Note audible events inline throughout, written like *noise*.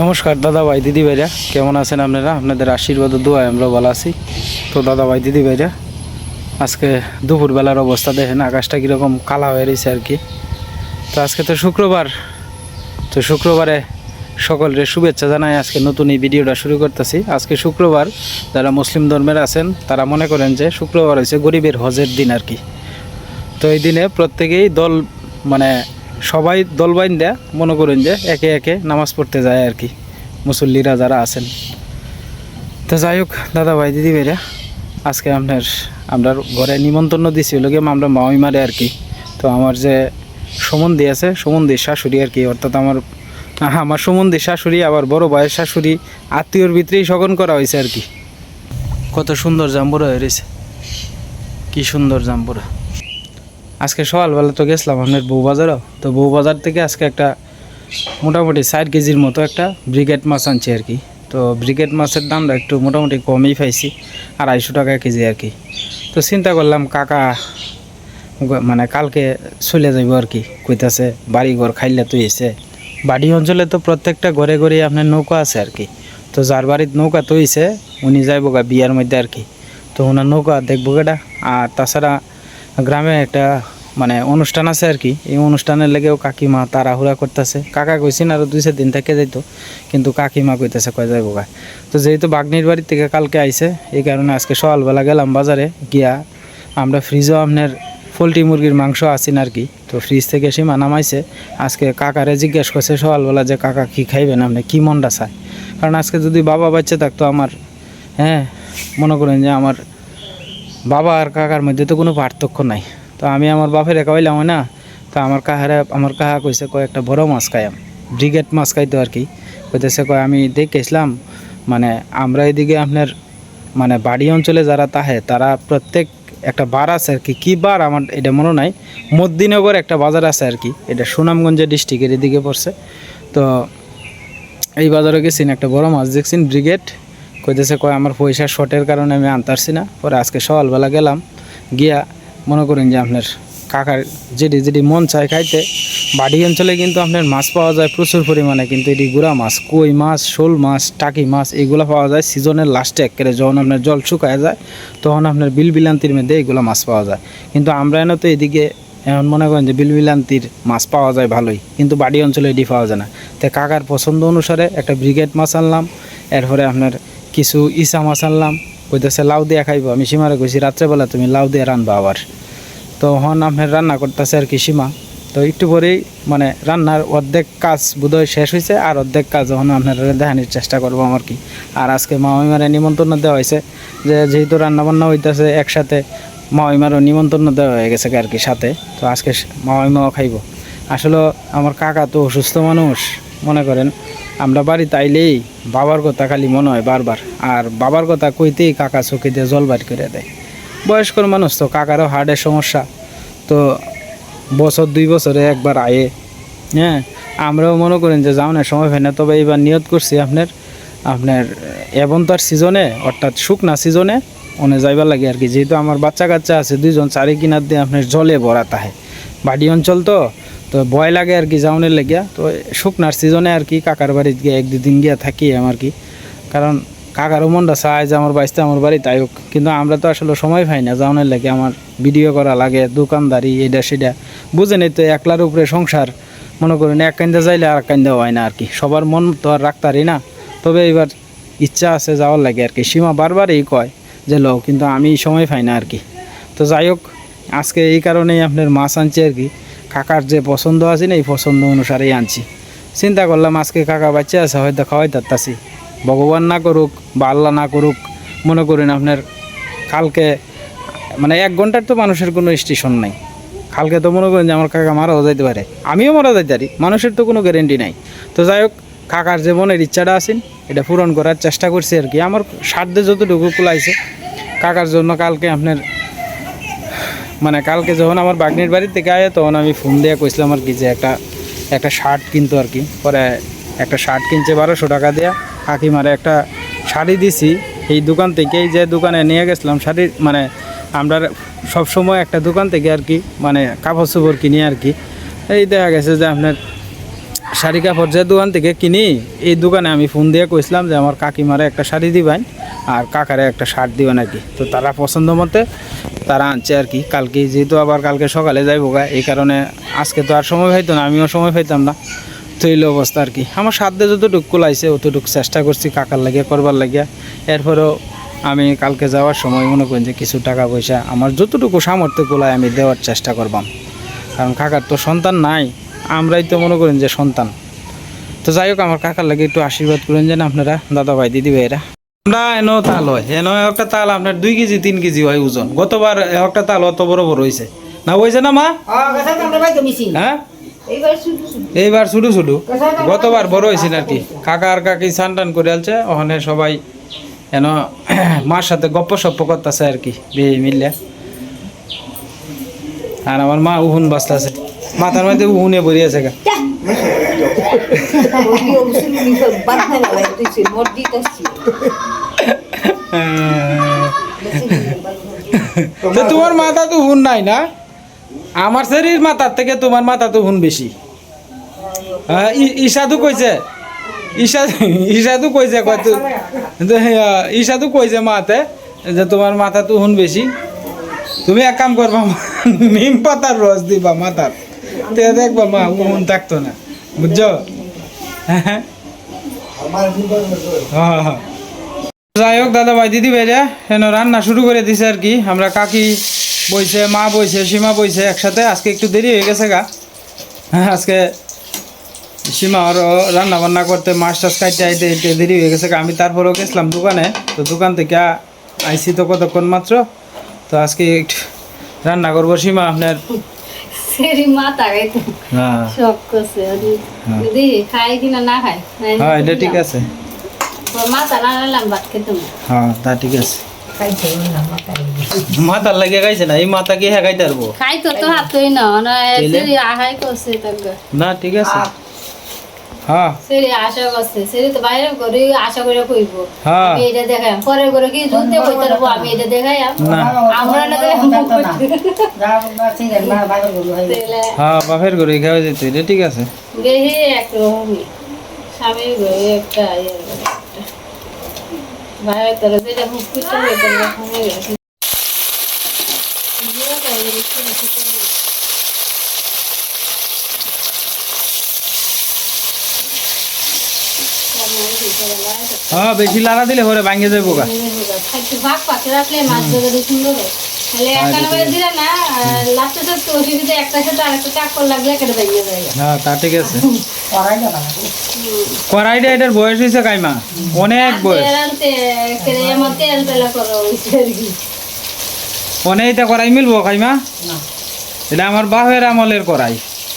নমস্কার, দাদা ভাই, দিদি ভাইরা, কেমন আছেন আপনারা? আপনাদের আশীর্বাদ ও দোয়ায় আমরা ভালো আছি। তো দাদা ভাই, দিদি ভাইরা, আজকে দুপুরবেলার অবস্থা দেখেন, আকাশটা কীরকম কালা হয়ে রয়েছে আর কি। তো আজকে তো শুক্রবার, তো শুক্রবারে সকলের শুভেচ্ছা জানাই, আজকে নতুন এই ভিডিওটা শুরু করতেছি। আজকে শুক্রবার, যারা মুসলিম ধর্মের আছেন, তারা মনে করেন যে শুক্রবার হচ্ছে গরিবের হজের দিন আর কি। তো এই দিনে প্রত্যেকেই দল মানে সবাই দল বাইন্দা মনে করেন যে একে একে নামাজ পড়তে যায় আর কি, মুসল্লিরা যারা আছেন। তো যাই হোক, দাদা ভাই, দিদি ভাইরা, আজকে আপনার আমরা ঘরে নিমন্ত্রণ দিছি গিয়ে আমরা মামি মারে আর কি। তো আমার যে সমন্ধি আছে, সমন্দির শাশুড়ি আর কি, অর্থাৎ আমার আমার সমন্দির শাশুড়ি, আবার বড় ভাইয়ের শাশুড়ি, আত্মীয়র ভিতরেই শগন করা হয়েছে আর কি। কত সুন্দর জাম্বুরা হয়ে রয়েছে। কি সুন্দর জাম্বুরা। আজকে সকালবেলা তো গেছিলাম আপনার বউবাজারও তো বউবাজার থেকে আজকে একটা মোটামুটি ষাট কেজির মতো একটা ব্রিগেড মাছ আনছি আর কি। তো ব্রিগেড মাছের দামটা একটু মোটামুটি কমই পাইছি, আড়াইশো টাকা কেজি আর কি। তো চিন্তা করলাম কাকা মানে কালকে চলে যাইব আর কি, কইতাছে বাড়ি ঘর খাইলে তো এসে বাড়ি অঞ্চলে তো প্রত্যেকটা ঘরে ঘরে আপনার নৌকা আছে আর কি। তো যার বাড়ির নৌকা তো হইছে, উনি যাইব গা বিয়ার মধ্যে আর কি। তো ওনার নৌকা দেখব কেটা আর তাছাড়া গ্রামে একটা মানে অনুষ্ঠান আছে আর কি। এই অনুষ্ঠানের লেগেও কাকিমা তাড়াহুড়া করতেছে। কাকা কইছেন আরও দুই চার দিন থেকে যাইতো, কিন্তু কাকিমা কইতেছে কয় যাইব গা? তো যেহেতু বাগনির বাড়ির থেকে কালকে আইছে, এই কারণে আজকে সকালবেলা গেলাম বাজারে, গিয়া আমরা ফ্রিজও আপনার পোলট্রি মুরগির মাংস আছেন আর কি। তো ফ্রিজ থেকে সীমা নামাইছে। আজকে কাকারে জিজ্ঞেস করছে, সকালবেলা যে কাকা কী খাইবেন আপনি? কী মনটা চায়? কারণ আজকে যদি বাবা বাচ্চা থাকতো আমার হ্যাঁ মনে করেন যে আমার বাবা আর কাকার মধ্যে তো কোনো পার্থক্য নাই। তো আমি আমার বাপের খাওয়াইলাম না তো আমার কাহারে আমার কাহা কইছে, কয় একটা বড় মাছ খাইয়াম ব্রিগেড মাছ খাইতো আর কি কইতেছে, কয়, আমি দেখেছিলাম মানে আমরা এদিকে আপনার মানে বাড়ি অঞ্চলে যারা তাহে, তারা প্রত্যেক একটা বার আছে আর কি কী বার? আমার এটা মনে নাই। মদ্দিনগর একটা বাজার আছে আর কি এটা সুনামগঞ্জের ডিস্ট্রিক্টের এদিকে পড়ছে। তো এই বাজারে গেছেন একটা বড় মাছ, দেখছেন ব্রিগেড। কইতেছে, কয়, আমার পয়সা শর্টের কারণে আমি আনতারছি না। পরে আজকে সকালবেলা গেলাম, গিয়া মনে করেন যে আপনার কাকার যেটি যেটি মন চায় খাইতে, বাড়ি অঞ্চলে কিন্তু আপনার মাছ পাওয়া যায় প্রচুর পরিমাণে, কিন্তু এটি গুড়া মাছ, কই মাছ, শোল মাছ, টাকি মাছ, এগুলো পাওয়া যায় সিজনের লাস্টে একেবারে যখন আপনার জল শুকায় যায়, তখন আপনার বিল বিলান্তির মধ্যে এগুলো মাছ পাওয়া যায়। কিন্তু আমরা এনে তো এদিকে এখন মনে করেন যে বিলবিলান্তির মাছ পাওয়া যায় ভালোই, কিন্তু বাড়ি অঞ্চলে এটি পাওয়া যায় না। তাই কাকার পছন্দ অনুসারে একটা ব্রিগেড মাছ আনলাম, এরপরে আপনার কিছু ইসা মাছ আনলাম কইতেছে, লাউ দিয়ে খাইবো। আমি সীমারে কইছি, রাত্রেবেলা তুমি লাউ দিয়ে রানবা আবার। তো হন আপনার রান্না করতেছে আর কি সীমা। তো একটু পরেই মানে রান্নার অর্ধেক কাজ বোধহয় শেষ হয়েছে আর অর্ধেক কাজ যখন আপনারা দেখানোর চেষ্টা করব আমার কি। আর আজকে মামিমারে নিমন্ত্রণ দেওয়া হয়েছে যে যেহেতু রান্না বান্না হইতেছে একসাথে মামিমারও নিমন্ত্রণ দেওয়া হয়ে গেছে আর কি সাথে। তো আজকে মামিমাও খাইব। আসলে আমার কাকা তো অসুস্থ মানুষ, মনে করেন। আমরা বাড়ি তাইলেই বাবার কথা খালি মনে হয় বারবার। আর বাবার কথা কইতেই কাকা চোখে দিয়ে জল বার করে দেয়। বয়স্ক মানুষ তো, কাকারও হার্টের সমস্যা। তো বছর, দুই বছরে একবার আয়ে। হ্যাঁ আমরাও মনে করেন যে যাওয়ার সময় হয় না, তবে এবার নিয়ত করছি আপনার আপনার এবং তার সিজনে, অর্থাৎ শুকনা সিজনে, ওনে যাইবার লাগে আর কি। যেহেতু আমার বাচ্চা কাচ্চা আছে, দুইজন চারি কিনার দিয়ে আপনার জলে ভরা তাহে বাড়ি অঞ্চল তো তো ভয় লাগে আর কি যাওনের লেগিয়া। তো শুকনার সিজনে আর কি কাকার বাড়িতে গিয়ে এক দুদিন গিয়া থাকি আমার কি। কারণ কাকারও মনটা চায় যে আমার বাঁচতে আমার বাড়ি, তাই হোক। কিন্তু আমরা তো আসলে সময় পাই না যাওনের লাগে। আমার ভিডিও করা লাগে, দোকানদারি এটা সেটা বুঝেনি তো একলার উপরে সংসার, মনে করেন এক কান্দা যাইলে আর কান্দা হয় না আর কি। সবার মন তো আর রাখতারি না। তবে এবার ইচ্ছা আছে যাওয়ার লাগে আর কি। সীমা বারবারই কয় যে লো কিন্তু আমি সময় পাই না আর কি। তো যাই হোক, আজকে এই কারণেই আপনার মাছ আনছি আর কি। কাকার যে পছন্দ আছে না, এই পছন্দ অনুসারেই আনছি। চিন্তা করলাম আজকে কাকা বাচ্চা আছে, হয়তো খাওয়াই তাত্তাছি ভগবান না করুক বা আল্লাহ না করুক, মনে করেন আপনার কালকে মানে এক ঘণ্টার তো মানুষের কোনো স্টেশন নাই। কালকে তো মনে করেন যে আমার কাকা মারাও যাইতে পারে। আমিও মারা যাইতে পারি, মানুষের তো কোনো গ্যারেন্টি নাই। তো যাই হোক, কাকার যে মনের ইচ্ছাটা আছেন এটা পূরণ করার চেষ্টা করছি আর কি। আমার সাধ্যে যতটুকু কুলাইছে, কাকার জন্য কালকে আপনার মানে কালকে যখন আমার বাগনির বাড়ি থেকে আয়, তখন আমি ফোন দিয়ে কইছিলাম আর কি যে একটা একটা শার্ট কিনতো আর কি। পরে একটা শার্ট কিনছে বারোশো টাকা দেয়া। কাকিমারে একটা শাড়ি দিছি। এই দোকান থেকেই যে দোকানে নিয়ে গেছিলাম শাড়ির মানে আমরা সব সময় একটা দোকান থেকে আর কি মানে কাপড় চোপড় কিনি আর কি। এই দেখা গেছে যে আপনার শাড়ি কাপড় যে দোকান থেকে কিনি, এই দোকানে আমি ফোন দিয়ে কইছিলাম যে আমার কাকিমারে একটা শাড়ি দিবেন, আর কাকারে একটা শার্ট দিবেন আর কি। তো তারা পছন্দ মতে তারা আনছে আর কি। কালকে যেহেতু আবার কালকে সকালে যাইব গা, এই কারণে আজকে তো আর সময় পাইতো না, আমিও সময় পাইতাম না। তো এই অবস্থা আর কি। আমার সাধ্যে যতটুকু কুলাইছে, অতটুকু চেষ্টা করছি কাকার লাগিয়া, করবার লাগিয়া। এরপরেও আমি কালকে যাওয়ার সময় মনে করেন যে কিছু টাকা পয়সা আমার যতটুকু সামর্থ্য কুলায় আমি দেওয়ার চেষ্টা করবাম। কারণ কাকার তো সন্তান নাই, আমরাই তো মনে করেন যে সন্তান। তো যাই হোক, আমার কাকার লাগে একটু আশীর্বাদ করেন যেন আপনারা দাদা ভাই দিদি ভাইরা আমরা এনো তাল হয় এনো একটা তাল আপনার দুই কেজি তিন কেজি হয় ওজন। গতবার একটা তাল অত বড় বড় হয়েছে না হয়েছে না মা? হ্যাঁ? এইবার শুধু শুধু। গতবার বড় হয়েছিল আর কি। কাকা আর কাকি স্নান টান করে আলছে ওখানে সবাই এন *clears throat* মার সাথে গপ্প সপ্প করতেছে আর কি বিয়ে মিললে। আর আমার মা উহুন বাঁচতেছে। মাথার মধ্যে উহুনে বড়ি আছে গা। তোমার মাথা তো হুন নাই না? আমার শরীর মাথার থেকে তোমার মাথা তো হুন বেশি। হ্যাঁ, ঈশাদু কইছে। ঈশা ঈশাদু কইছে কয় তু- যে, ঈশাদু কইছে মাতে যে তোমার মাথা তো হুন বেশি। তুমি এক কাম করবা নিম পাতার রস দিবা মাথার। তে দেখবা মা হুন থাকতো না। বুঝছ? হ্যাঁ। হ্যাঁ যাই হোক দাদা ভাই দিদি ভাইরা হেন রান্না শুরু করে দিছে আর কি। আমরা কাকি বইছে মা বইছে সীমা বইছে একসাথে। আজকে একটু দেরি হয়ে গেছে গা। হ্যাঁ, আজকে সীমা আর রান্না বান্না করতে মাছ টাছ কাটতে আইতে আইতে দেরি হয়ে গেছে। আমি তারপরেও গেছিলাম দোকানে। তো দোকান থেকে আইসি তো কতক্ষণ মাত্র? তো আজকে একটু রান্না করব। সীমা আপনার সেরি মাথা খাইতে হ্যাঁ করছে হ্যাঁ। খাই কিনা না খাই হ্যাঁ এটা ঠিক আছে। মাথা না নালাম ভাত খেতে হ্যাঁ তা ঠিক আছে। মাথার লাগে গাইছে না এই মাথা কি হ্যাঁ গাইতে পারব? খাই তো তো হাত তুই না না আহাই করছে না ঠিক আছে। হ্যাঁ সেরি আশা করছে সেরি তো বাইরে করে আশা করে কইব হ্যাঁ আমি এটা দেখাই পরে করে কি জুতে কইতে পারব আমি এটা দেখাই আমরা না হ্যাঁ বাপের ঘরে খাওয়া যেত এটা ঠিক আছে দেখি একরকমই স্বামীর ঘরে একটা ইয়ে একটা বাইরে তোরা যেটা হয়ে গেছে হ্যাঁ বেশি লাড়া দিলে পরে ভাঙে যাব গা একটু ভাগ পাশে রাখলে মাছ ধরে সুন্দর তাহলে একটা নম্বরে দিলে না লাস্টে তো অসুবিধা একটা সাথে আরেকটা চাকর লাগলে একটা ভেঙে যায়। হ্যাঁ তা ঠিক আছে। কড়াইটা এটার বয়স হয়েছে কাইমা? অনেক বয়স। তেল আমার তেল তেলা করা হয়েছে আর কি। অনেক এটা কড়াই মিলবো কাইমা? এটা আমার বাপের আমলের কড়াই।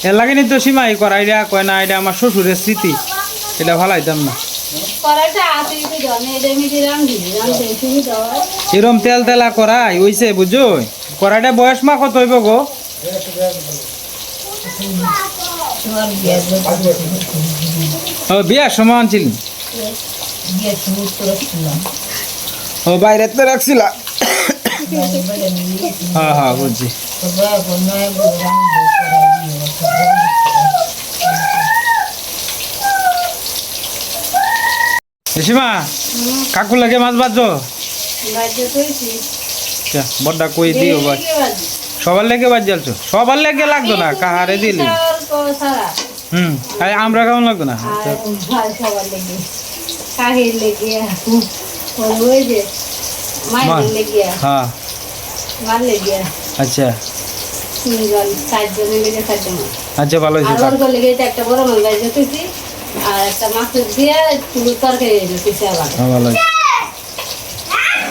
এর লাগে নি তো সীমা এই কড়াইটা কয় না এটা আমার শ্বশুরের স্মৃতি। এটা ভালাইতাম না। এরম তেল তেলা কড়াই হইছে বুঝছ কড়াইটা বয়স মা কত হইব গো? ও বিয়ার সময় আনছিল। ও বাইরে তো রাখছিলা? হ্যাঁ হ্যাঁ বুঝছি। সীমা কাকু লাগে মাছ বাজছো বাজে বড্ডা কই দিও ভাই সবার লেগে বাজ জ্বালছো? সবার লেগে লাগতো না কাহারে দিলি? হুম আরে আমরা কেমন লাগতো না? হ্যাঁ। আচ্ছা। আচ্ছা ভালো হয়েছে আর একটা বড় মাছ বাজে কইছি আর একটা মাছ দিয়ে একটু তরকারি আবার হয়েছে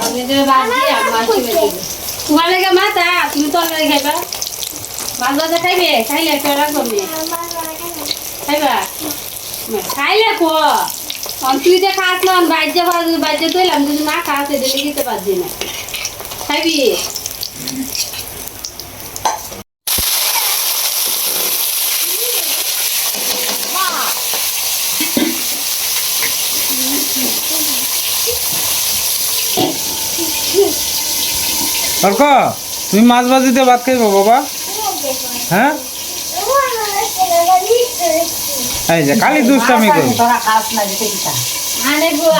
আমি যে আর মাছ বেঁচে তোমার লেগে মাথা তুমি তরকারি খাইবা মাছ ভাজা খাইবে? খাইলে একটা রাখব খাইবা? খাইলে কো। তুই যে খাস না বাজ্যে বাজ্যে তুইলাম যদি না খাস এটা লিখিতে পারছি না। খাইবি? অর্ক তুমি মাছ ভাজিতে ভাত খাইবো বাবা হ্যাঁ এই যে খালি দুষ্টামি করি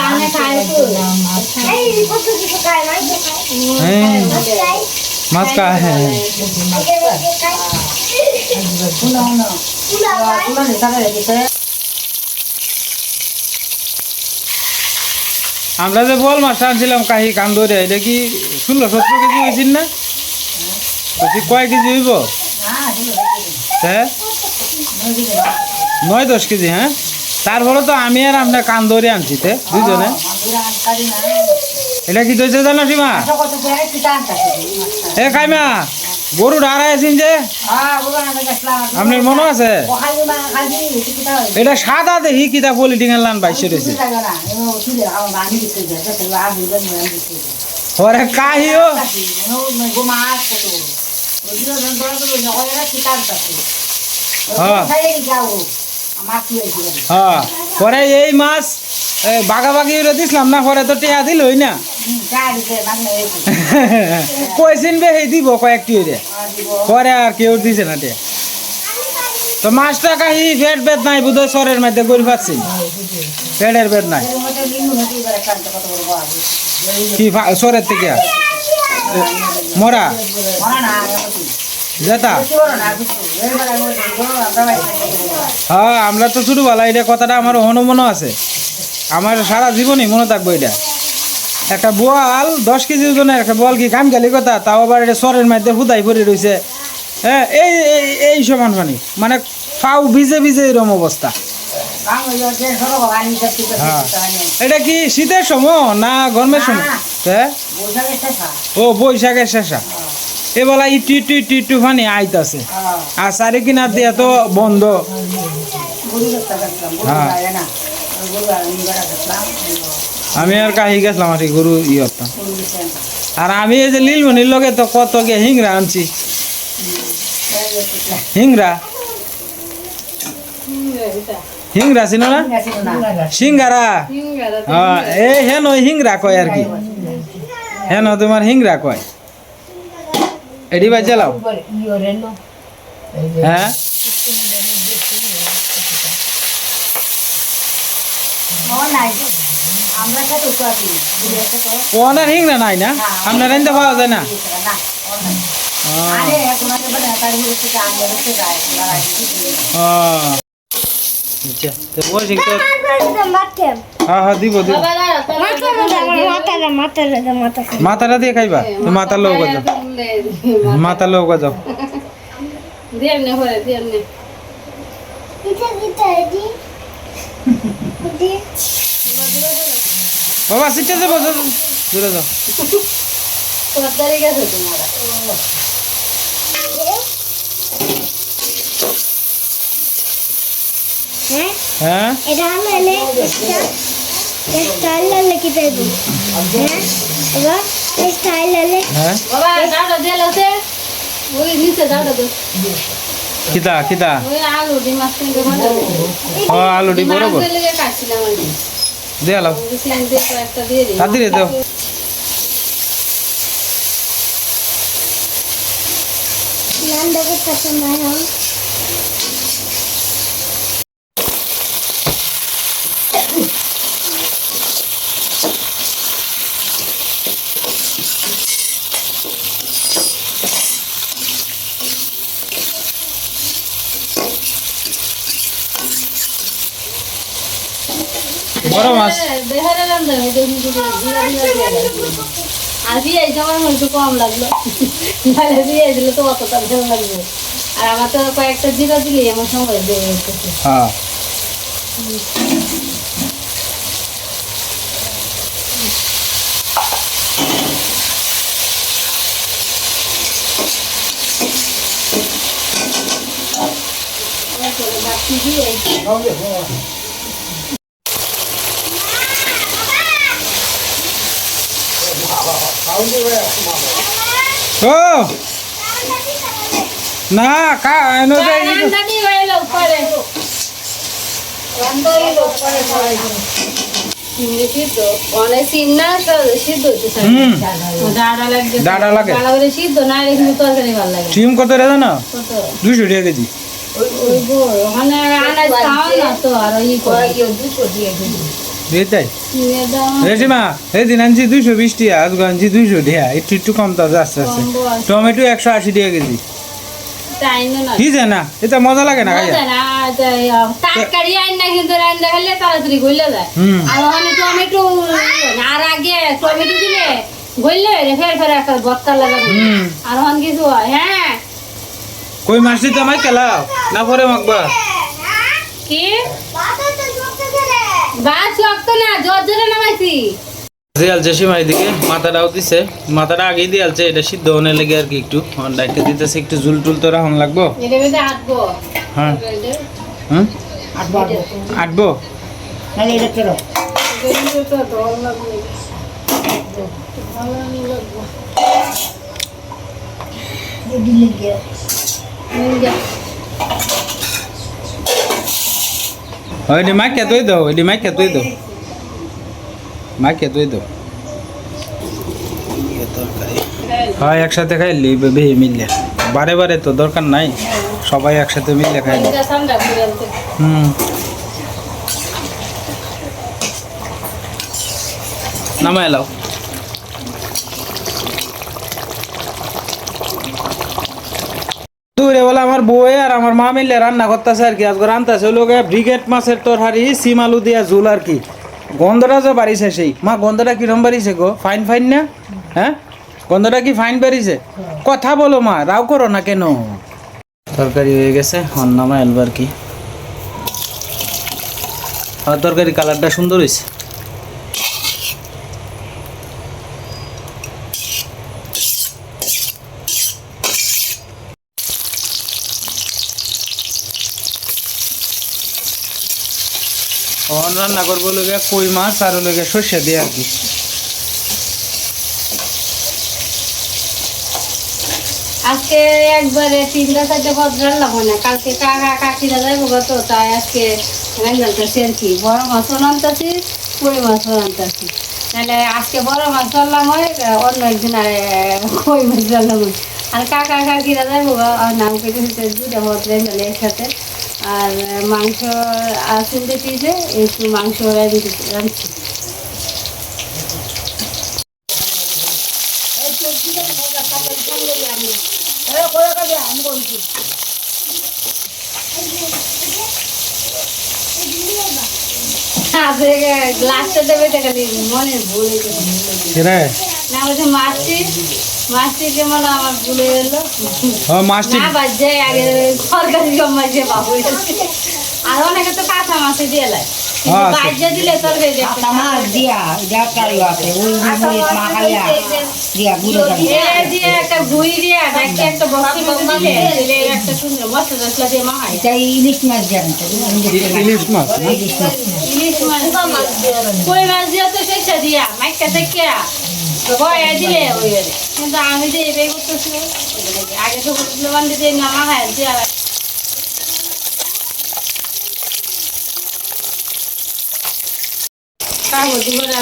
আনে খায় হ্যাঁ মাছ কা হ্যাঁ শুনো শুনো শুনো নিতারে রেখেছে আমরা যে বল মাছ আনছিলাম কাহি কান ধরে এটা কি ষোলো সতেরো কেজি হয়েছিল না? বলছি কয় কেজি হইব? হ্যাঁ? নয় দশ কেজি হ্যাঁ? তারপরে তো আমি আর আপনার কান ধরে আনছি তে দুজনে এটা কি ধরছে জানো সীমা? কিতা এ কাইমা গরু ডাড়াই আছেন যে? হ্যাঁ আপনার মনে আছে? এটা সাদা দেখি কিতা পলিটিং এর লান বাইশে রয়েছে। ওরে কাহিও হ্যাঁ। হ্যাঁ। পরে এই মাছ বাগাবাগি দিছিলাম না, পরে তো টেয়া দিলই না? কইছেন বে সেই দিব কয়েকটি দিব পরে আর কেউ দিছে না টেয়া। তো মাছটা কাহি পেট বেদ নাই বোধহয় সরের মধ্যে গড়ি পাচ্ছি পেটের বেদ নাই। কি সরের থেকে? মরা? যেতা হ্যাঁ আমরা তো ছোটবেলা এটা কথাটা আমার হনুমনও আছে। আমার সারা জীবনই মনে থাকব এটা। একটা বোয়াল দশ কেজি ওজনের একটা বল কি কাম গেলি কথা? তাও আবার এটা সরের মধ্যে হুদাই পড়ে রয়েছে হ্যাঁ এই এই এই সমান পানি মানে ফাউ ভিজে ভিজে এরকম অবস্থা। সরো হ্যাঁ। এটা কি শীতের সময় না গরমের সময়? হ্যাঁ? ও বৈশাখের শেষা। এ বলা ইটু ইটু ইটু ইটু ফানি আইতাছে হ্যাঁ। আর চারি কিনার দিয়ে তো বন্ধ। হ্যাঁ। আমি আর কাহি গেছিলাম আর কি গরু গরু আর আমি এই যে লীলমণির লগে তো কত গে হিংরা আনছি। হিংরা হিংরা ছিল না? সিঙ্গারা? এই হেন ওই হিংরা কয় আর কি। হেন তোমার হিংরা কয়। এডি বাজে লাও। হ্যাঁ আমরা সাথে তো আছি ওনার হিংরা নাই না? আপনার এনতে পাওয়া যায় না? হ্যাঁ, হ্যাঁ তো বসে তো হ্যাঁ হ্যাঁ দিব দিব। মাথাটা দিয়ে খাইবা? মাথা লোক যাও মাথা। লোক যাও বাবা সিটে যাব দূরে যাও তোমার হ্যাঁ? এটা হলে স্টাইল হলে কি চাইব হ্যাঁ? এবার স্টাইল হলে হ্যাঁ? বাবা ওই নিচে কিতা কিতা আলু ও আলু ডি বরাবর দিয়ে লাও সিম দিয়ে দাও নাম দেখে পছন্দ হয় না বড় মাছ দেহারে রান্না আমি দেখি যে জিরা জিরা দিয়ে লাগবে। আর পেঁয়াজ আমার একটু কম লাগল নাহলে পেঁয়াজ দিলে তো অতটা ভালো লাগবে আর আমার তো কয়েকটা জিরা দিলে আমার সময় দিয়ে হ্যাঁ। দিয়ে ও না কা এনো যে এই যে- রান্না দিয়ে গেল উপরে সিমনি সিদ্ধ অনেক সিম না তো সিদ্ধ হচ্ছে স্যার হুম ডাড়া লাগবে ডাঁড়া লাগে। ডাড়া করে সিদ্ধ না রে কিন্তু তরকারি ভালো লাগে। সিম কত রে জানো? কত টাকা কেজি। ওখানে আনাজ খাওয়া না তো আর ওই দুশো দিয়ে দিবি এই দিন আনছি দুইশো বিশ টাকা আজকে আনছি দুইশো টাকা একটু একটু কম তো আছে আস্তে আস্তে টমেটো একশো আশি টাকা কেজি। না কি এটা মজা লাগে না খাইয়া? তরকারি আইন কিন্তু রান্না খেলে তাড়াতাড়ি গলে যায়। আর ওখানে টমেটো আর আগে টমেটো দিলে গলে ফের ফের একটা বত্তা লাগাবে। হুম। আর ওখানে কিছু হয় হ্যাঁ। কই মাছটি তো আমায় খেলাও? না পরে মাখবা। কি? বাস শক্ত না জোর জোরে নামাইছি। দিয়ালছে সীমা এদিকে মাথাটাও দিছে। মাথাটা আগেই দিয়ালছে এটা সিদ্ধ হনে লেগে আর কি একটু। ডাইকে দিতেছে একটু ঝুল টুল তো রাখুন লাগবো? হ্যাঁ। বার আটবো কেন ওইটি মাইক তুই দাও ওইটি মাইক তুই দাও মাইক তুই দাও হয় একসাথে খাইলি বেহি মিললে। বারে বারে তো দরকার নাই সবাই একসাথে মিললে খাইলি ঠান্ডা হুম। নামাই এলাও বলে আমার বউয়ে আর আমার মা মিললে রান্না করতেছে আর কি। আজকে রান্তাছে লোকে ব্রিগেড মাছের তরহারি সিম আলু দিয়া ঝুল আর কি। গন্ধটা যে বাড়িছে সেই। মা, গন্ধটা কিরম বাড়িছে গো? ফাইন ফাইন না? হ্যাঁ? গন্ধটা কি ফাইন বাড়িছে? কথা বলো মা, রাও করো না কেন? তরকারি হয়ে গেছে, অন্নামা এলবো আর কি? আর তরকারি কালারটা সুন্দর হয়েছে অন রান্না করব লোকে কই মাছ আর লোকে সর্ষে দিয়ে আর কি। আজকে একবারে তিনটা চারটে না, কালকে কাকা কাকিরা যাইব তো, তাই আজকে আর বড় মাছও কই মাছও তাহলে আজকে বড় মাছ রান্না হয়, অন্য একদিন আর কই মাছ রান্না আর কাকা কাকিরা যাইব আর নাম কেটে একসাথে। আর মাংস আসুন পিসে একটু মাংস রাঁধছি। গ্লাসটা দেবে মনে ভুল না বলছে মাছটি মাছটি কেমন আমার ভুলে এলো মাছটি না বাজে আগে সরকারি জমাইছে বাবু আর অনেকে তো কাঁচা মাছে দিয়ে লাই হ্যাঁ, বাজে দিলে তরকারি মাছ দিয়া ডাক্তারও আছে ওই মরিচ মাখাইয়া দিয়া গুঁড়ো দিয়ে একটা গুই দিয়ে একটা বক্সের মধ্যে দিলে দিলে একটা সুন্দর মশলা টসলা দিয়ে মাখাই এটা ইলিশ মাছ জানি ইলিশ মাছ? ইলিশ মাছ। ইলিশ মাছ। কই মাছ দিয়ে তো শেষে দিয়া মাইকা থেকে বয়া দিলে ওই ওরে। কিন্তু আমি যে করতেছি আগে তো না মাখাই দিয়ে কাগজ করে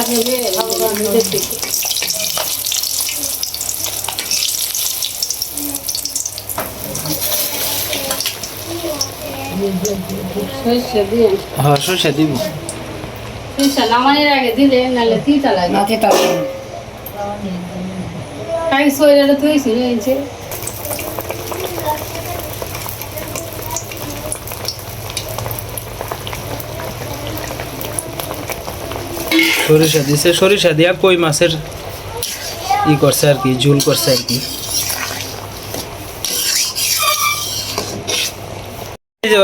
যে দিয়ে। হ্যাঁ সর্ষে দিব। সর্ষে নামানোর আগে দিলে নাহলে তিতা লাগে। নাতে তাও তুই সরিষা দিছে সরিষা দিয়া কই মাছের ই করছে আর কি ঝুল করছে আর কি।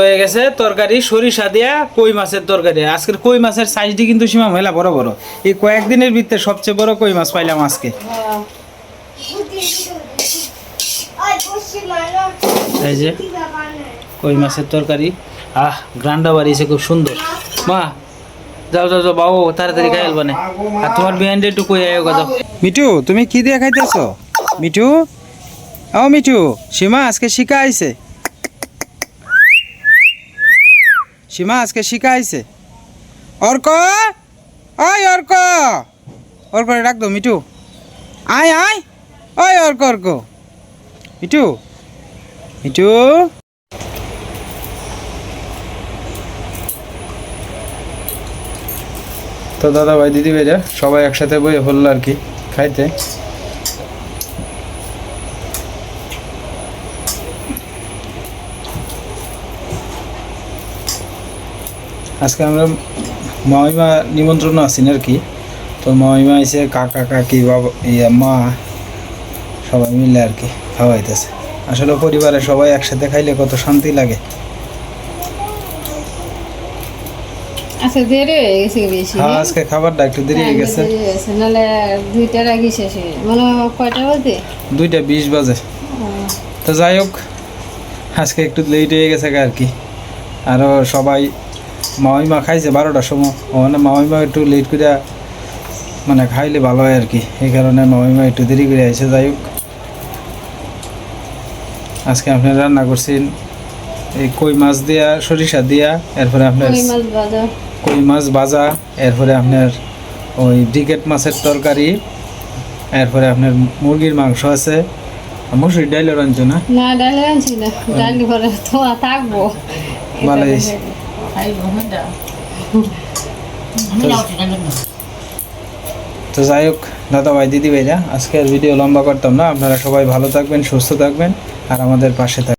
হয়ে গেছে তরকারি সরিষা দিয়া কই মাছের তরকারি। আজকের কই মাছের সাইজটি কিন্তু সীমা মেলা বড় বড়। এই কয়েকদিনের ভিতরে সবচেয়ে বড় কই মাছ পাইলাম আজকে? এই যে কই মাছের তরকারি? আহ গ্রান্ডা বাড়িছে খুব সুন্দর। মা যাও যাও যাও বাবু তাড়াতাড়ি খাই আলবা না আর তোমার বিহাইন্ডে একটু কই আয় কথা মিঠু তুমি কি দিয়ে খাইতেছ? মিঠু? ও মিঠু সীমা আজকে শিকা আইছে। সীমা আজকে শিকা আইছে। অর্ক? ওই অর্ক। অর্ক ডাক দো মিঠু। আয় আয়। ওই অর্ক অর্ক। মিঠু মিঠু তো দাদা ভাই, দিদি ভাইরা, সবাই একসাথে বই হলো আর কি, খাইতে। আজকে আমরা মামিমা নিমন্ত্রণ আছেন আর কি, তো মামিমা এসে কাকা, কাকি, বাবা, ইয়া মা, সবাই মিলে আর কি খাওয়াইতেছে। আসলে পরিবারে সবাই একসাথে খাইলে কত শান্তি লাগে। আচ্ছা দেরি হয়ে গেছে বেশি? হ্যাঁ আজকে খাবারটা একটু দেরি হয়ে গেছে। নাহলে দুইটার আগে শেষ হয়ে মানে কয়টা বাজে? দুইটা বিশ বাজে। তো যাই হোক আজকে একটু লেট হয়ে গেছে আর কি। আরও সবাই মামিমা খাইছে বারোটার সময়। মানে মামিমা একটু লেট করে মানে খাইলে ভালো হয় আর কি। এই কারণে মামিমা একটু দেরি করে আইসে যাই হোক। আজকে আপনি রান্না করছেন এই কই মাছ দিয়া সরিষা দিয়া এরপরে আপনার কই মাছ ভাজা। এরপরে আপনার ওই ব্রিকেট মাছের তরকারি এরপরে আপনার মুরগির মাংস আছে। মুসুরি ডাইলের আনছো না? না ডাল আনছি না। ডাল ঘরে তো থাকব। ভালো হ্যাঁ তো যাই হোক দাদা ভাই দিদি ভাইরা আজকের ভিডিও লম্বা করতাম না। আপনারা সবাই ভালো থাকবেন সুস্থ থাকবেন। আর আমাদের পাশে থাকবেন